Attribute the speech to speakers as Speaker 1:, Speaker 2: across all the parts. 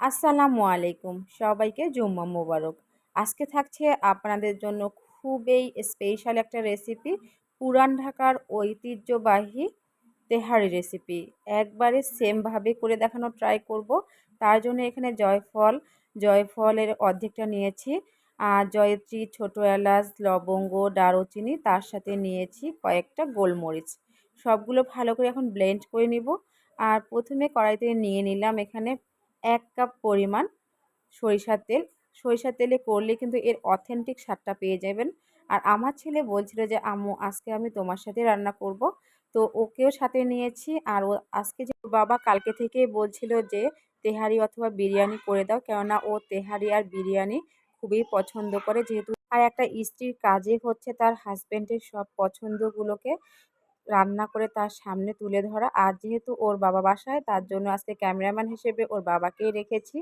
Speaker 1: আসসালামু আলাইকুম। সবাইকে জুম্মা মোবারক। আজকে থাকছে আপনাদের জন্য খুবই স্পেশাল একটা রেসিপি পুরান ঢাকার ঐতিহ্যবাহী তেহারি রেসিপি একবারে সেমভাবে করে দেখানো ট্রাই করব। তার জন্য এখানে জয়ফল, জয়ফলের অর্ধেকটা নিয়েছি। জয়ত্রী, ছোটো এলাচ, লবঙ্গ, দারুচিনি তার সাথে নিয়েছি কয়েকটা গোলমরিচ। সবগুলো ভালো করে এখন ব্লেন্ড করে নিব। আর প্রথমে কড়াইতে নিয়ে নিলাম এখানে এক কাপ পরিমাণ সরিষার তেল। সরিষার তেলে করলে কিন্তু এর অথেন্টিক স্বাদটা পেয়ে যাবেন। আর আমার ছেলে বলছিল যে, আম্মু, আজকে আমি তোমার সাথে রান্না করব। তো ওকেও সাথে নিয়েছি। আর ও আজকে যে বাবা কালকে থেকেই বলছিল যে, তেহারি অথবা বিরিয়ানি করে দাও। কেননা ও তেহারি আর বিরিয়ানি খুবই পছন্দ করে। যেহেতু আর একটা স্ত্রীর কাজে হচ্ছে তার হাজব্যান্ডের সব পছন্দগুলোকে রান্না করে তার সামনে তুলে ধরা। আর যেহেতু ওর বাবা বাসায়, তার জন্য আজকে ক্যামেরাম্যান হিসেবে ওর বাবাকেই রেখেছি।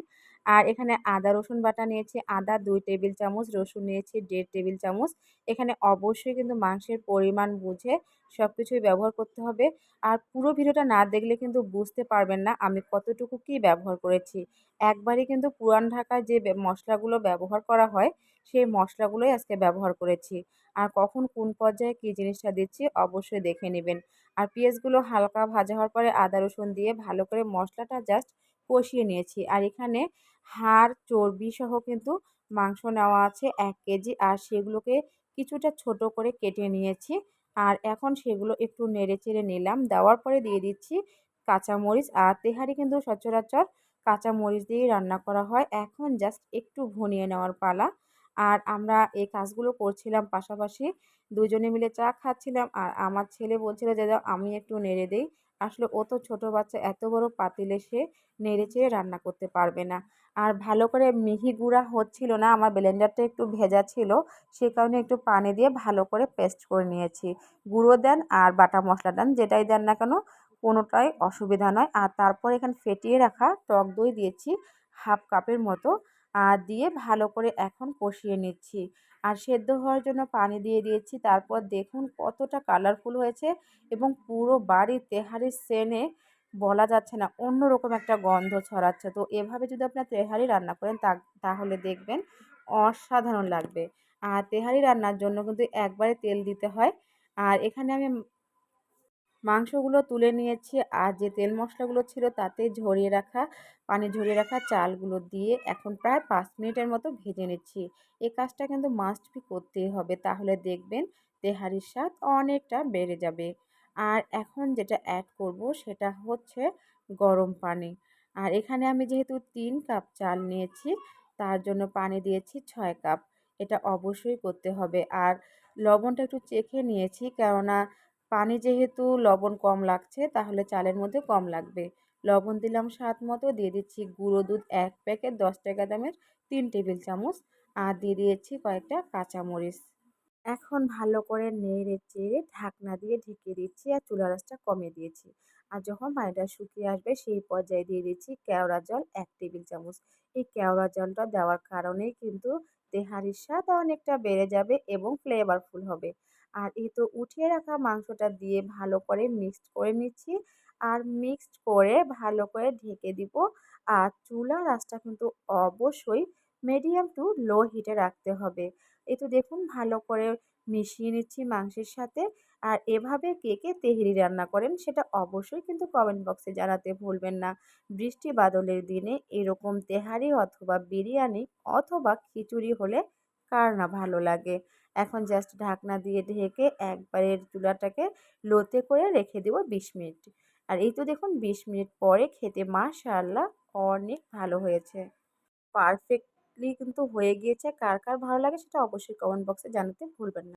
Speaker 1: আর এখানে আদা, রসুন বাটা নিয়েছি। আদা দুই টেবিল চামচ, রসুন নিয়েছি দেড় টেবিল চামচ। এখানে অবশ্যই কিন্তু মাংসের পরিমাণ বুঝে সব কিছুই ব্যবহার করতে হবে। আর পুরো ভিডিওটা না দেখলে কিন্তু বুঝতে পারবেন না আমি কতটুকু কি ব্যবহার করেছি। একবারই কিন্তু পুরান ঢাকায় যে মশলাগুলো ব্যবহার করা হয় সেই মশলাগুলোই আজকে ব্যবহার করেছি। আর কখন কোন পর্যায়ে কী জিনিসটা দিচ্ছি অবশ্যই দেখে নেবেন। আর পেঁয়াজগুলো হালকা ভাজা হওয়ার পরে আদা, রসুন দিয়ে ভালো করে মশলাটা জাস্ট কষিয়ে নিয়েছি। আর এখানে হাড়, চর্বি সহ কিন্তু মাংস নেওয়া আছে এক কেজি। আর সেগুলোকে কিছুটা ছোট করে কেটে নিয়েছি। আর এখন সেগুলো একটু নেড়ে চেড়ে নিলাম। দেওয়ার পরে দিয়ে দিচ্ছি কাঁচামরিচ। আর তেহারি কিন্তু সচরাচর কাঁচামরিচ দিয়েই রান্না করা হয়। এখন জাস্ট একটু ভনিয়ে নেওয়ার পালা। আর আমরা এই কাজগুলো করছিলাম পাশাপাশি দুজনে মিলে চা খাচ্ছিলাম। আর আমার ছেলে বলছিল যে আমি একটু নেড়ে দেই। আসলে ও তো ছোটো বাচ্চা, এত বড় পাতিলে সে নেড়ে চেড়ে রান্না করতে পারবে না। আর ভালো করে মিহি গুঁড়া হচ্ছিল না, আমার ব্লেন্ডারটা একটু ভেজা ছিল, সে কারণে একটু পানি দিয়ে ভালো করে পেস্ট করে নিয়েছি। গুঁড়ো দেন আর বাটা মশলা দেন, যেটাই দেন না কেন, কোনোটাই অসুবিধা নয়। আর তারপর এখানে ফেটিয়ে রাখা টক দই দিয়েছি, হাফ কাপের মতো। দিয়ে ভালো করে এখন কষিয়ে নিচ্ছি। আর সেদ্ধ হওয়ার জন্য পানি দিয়ে দিয়েছি। তারপর দেখুন কতটা কালারফুল হয়েছে এবং পুরো বাড়ির তেহারির সেনে বলা যাচ্ছে না, অন্যরকম একটা গন্ধ ছড়াচ্ছে। তো এভাবে যদি আপনার তেহারি রান্না করেন তাহলে দেখবেন অসাধারণ লাগবে। আর তেহারি রান্নার জন্য কিন্তু একবারে তেল দিতে হয়। আর এখানে আমি মাংসগুলো তুলে নিয়েছি আর যে তেল মশলাগুলো ছিল তাতে ঝরিয়ে রাখা, পানি ঝরিয়ে রাখা চালগুলো দিয়ে এখন প্রায় পাঁচ মিনিটের মতো ভেজে নিচ্ছি। এই কাজটা কিন্তু মাস্ট বি করতেই হবে। তাহলে দেখবেন তেহারির স্বাদ অনেকটা বেড়ে যাবে। আর এখন যেটা অ্যাড করব সেটা হচ্ছে গরম পানি। আর এখানে আমি যেহেতু তিন কাপ চাল নিয়েছি, তার জন্য পানি দিয়েছি ছয় কাপ। এটা অবশ্যই করতে হবে। আর লবণটা একটু চেখে নিয়েছি কেননা পানি যেহেতু লবণ কম লাগছে, তাহলে চালের মধ্যে কম লাগবে। লবণ দিলাম স্বাদ মতো, দিয়ে দিচ্ছি গুঁড়ো দুধ এক প্যাকেট, দশ টাকা দামের তিন টেবিল চামচ, আর দিয়ে দিয়েছি কয়েকটা কাঁচামরিচ। এখন ভালো করে নেড়ে চেড়ে ঢাকনা দিয়ে ঢেকে দিচ্ছি, আর চুলা রসটা কমিয়ে দিয়েছি। আর যখন পানিটা শুকিয়ে আসবে সেই পর্যায়ে দিয়ে দিচ্ছি কেওড়া জল এক টেবিল চামচ। এই কেওড়া জলটা দেওয়ার কারণেই কিন্তু তেহারির স্বাদ অনেকটা বেড়ে যাবে এবং ফ্লেভারফুল হবে। আর এই তো উঠিয়ে রাখা মাংসটা দিয়ে ভালো করে মিক্সড করে নিচ্ছি আর মিক্সড করে ভালো করে ঢেকে দিব। আর চুলার আঁচটা কিন্তু অবশ্যই মিডিয়াম টু লো হিটে রাখতে হবে। এই তো দেখুন ভালো করে মিশিয়ে নিচ্ছি মাংসের সাথে। আর এভাবে কে কে তেহরি রান্না করেন সেটা অবশ্যই কিন্তু কমেন্ট বক্সে জানাতে ভুলবেন না। বৃষ্টি বাদলের দিনে এরকম তেহারি অথবা বিরিয়ানি অথবা খিচুড়ি হলে কার না ভালো লাগে? এখন জাস্ট ঢাকনা দিয়ে ঢেকে একবারের চুলাটাকে লোতে করে রেখে দেবো বিশ মিনিট। আর এই তো দেখুন বিশ মিনিট পরে খেতে মাশাআল্লাহ অনেক ভালো হয়েছে। পারফেক্টলি কিন্তু হয়ে গিয়েছে। কার কার ভালো লাগে সেটা অবশ্যই কমেন্ট বক্সে জানাতে ভুলবেন না।